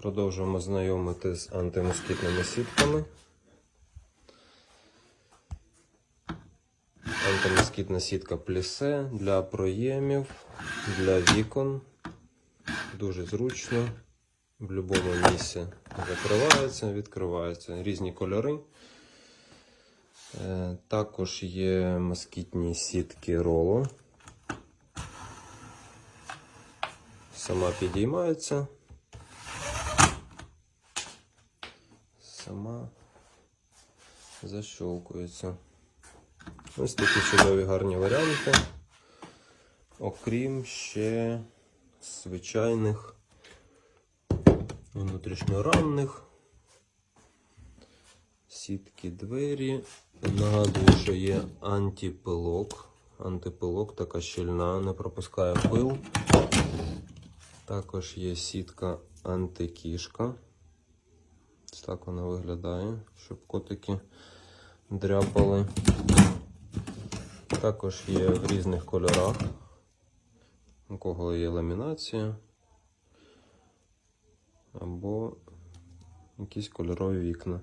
Продовжуємо знайомити з антимоскітними сітками. Антимоскітна сітка плісе для проємів, для вікон. Дуже зручно. В будь-якому місці закривається, відкривається. Різні кольори. Е, Також є москітні сітки роло. Сама підіймається. Сама защолкується. Ось такі чудові гарні варіанти. Окрім ще звичайних внутрішньорамних. Сітки двері. Нагадую, що є антипилок. Антипилок така щільна, не пропускає пил. Також є сітка антикішка. Ось так вона виглядає, щоб котики дряпали. Також є в різних кольорах. У кого є ламінація або якісь кольорові вікна.